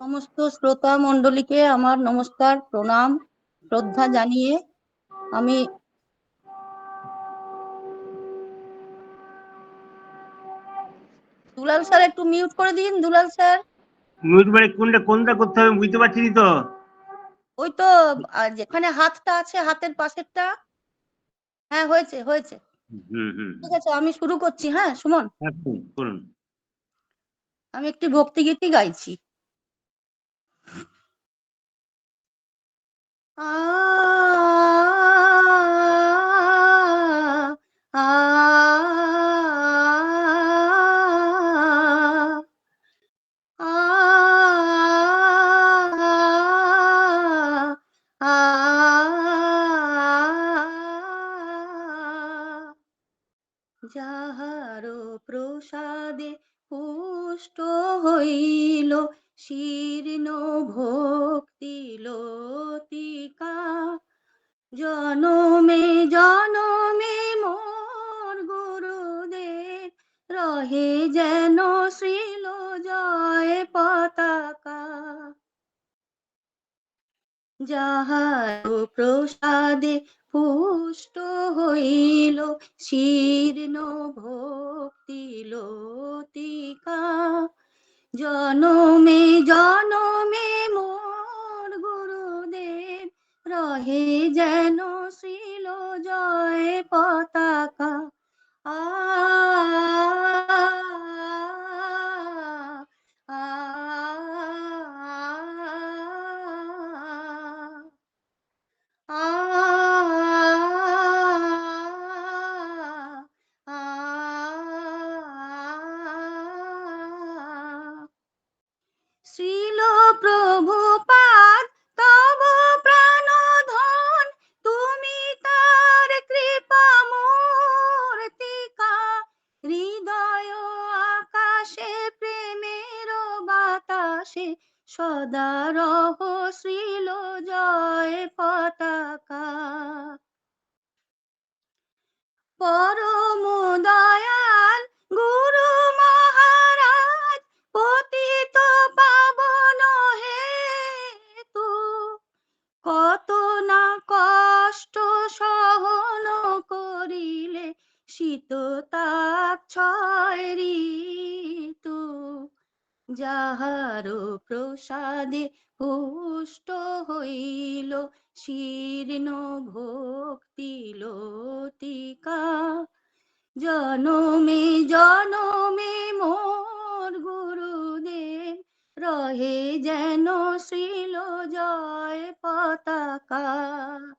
সমস্ত শ্রোতা মণ্ডলীকে আমার নমস্কার প্রণাম শ্রদ্ধা জানিয়ে আমি দুলাল স্যার একটু মিউট করে দিন দুলাল স্যার। মিউট মানে কোনটা কোনটা করতে হবে বুঝতে পারছি তো? ওই তো যেখানে হাতটা আছে হাতের পাশেরটা। হ্যাঁ হয়েছে হয়েছে। ঠিক আছে আমি শুরু করছি হ্যাঁ সুমন? হ্যাঁ, করুন আমি একটি ভক্তিগীতি গাইছি। যাহার প্রসাদে পুষ্ট হইল, শীর্ণ ভক্তি লতিকা। জনমে জনমে মোর গুরুদেব, রহে যেন শ্রীল জয় পতাকা। যাহার প্রসাদে পুষ্ট হইল শীর্ণ ভক্তি লতিকা জনমে জনমে মোর গুরুদেব রহে যেন শ্রীল জয় পতাকা। বাতাসে সদা রহ শ্রীল জয় পতাকা পরম দয়াল যাহার প্রসাদে পুষ্ট হইল, শীর্ণ ভক্তি লতিকা। জনমে জনমে মোর গুরুদেব, রহে যেন শ্রীল জয় পতাকা।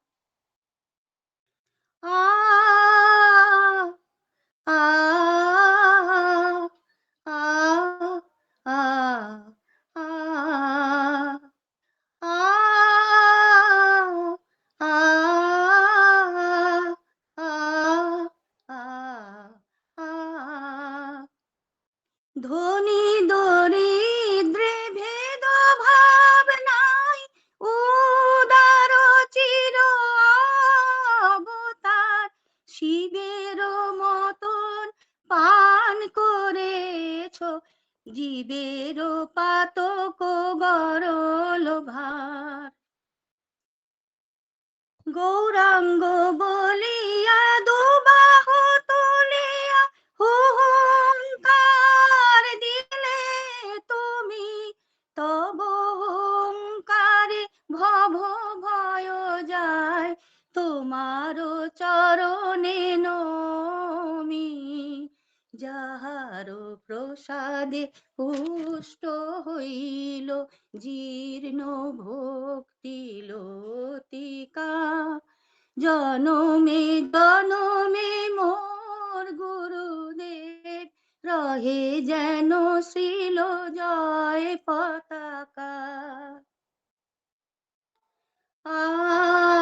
জীবের পাতক গরল ভার। গৌরাঙ্গ বলিয়া দুবাহ তুলিয়া হুঙ্কার দিলে তুমি, তব হুঙ্কারে ভব ভয় যায় তোমার চরণে নমি। যাহার প্রসাদে পুষ্ট হইল, জীর্ণ ভক্তি লতিকা। জনমে জনমে মোর গুরুদেব, রহে যেন শ্রীল জয় পতাকা। আ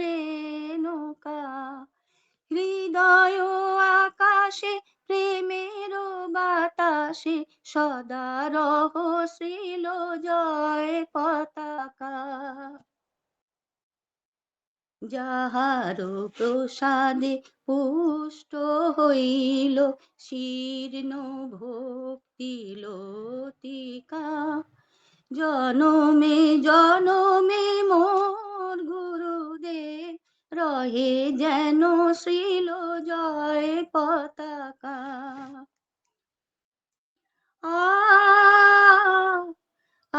রেণুকা হৃদয় আকাশে, প্রেমের বাতাসে, সদা রহস্রিল জয় পতাকা। যাহার প্রসাদে পুষ্ট হইল, শীর্ণ ভক্তি লতিকা। জনমে জনমে মোর গুরুদেব রহে যেন শ্রীল জয় পতাকা। আ আ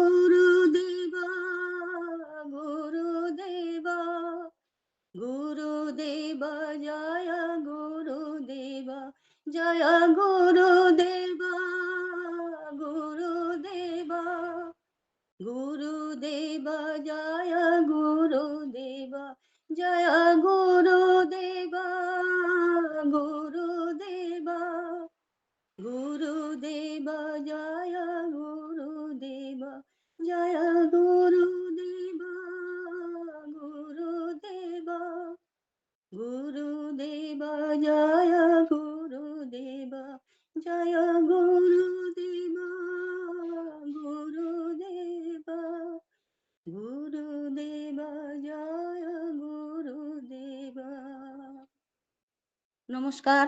গুরুদেব গুরুদেব গুরুদেব জয় গুরুদেব জয় গুরুদেব নমস্কার।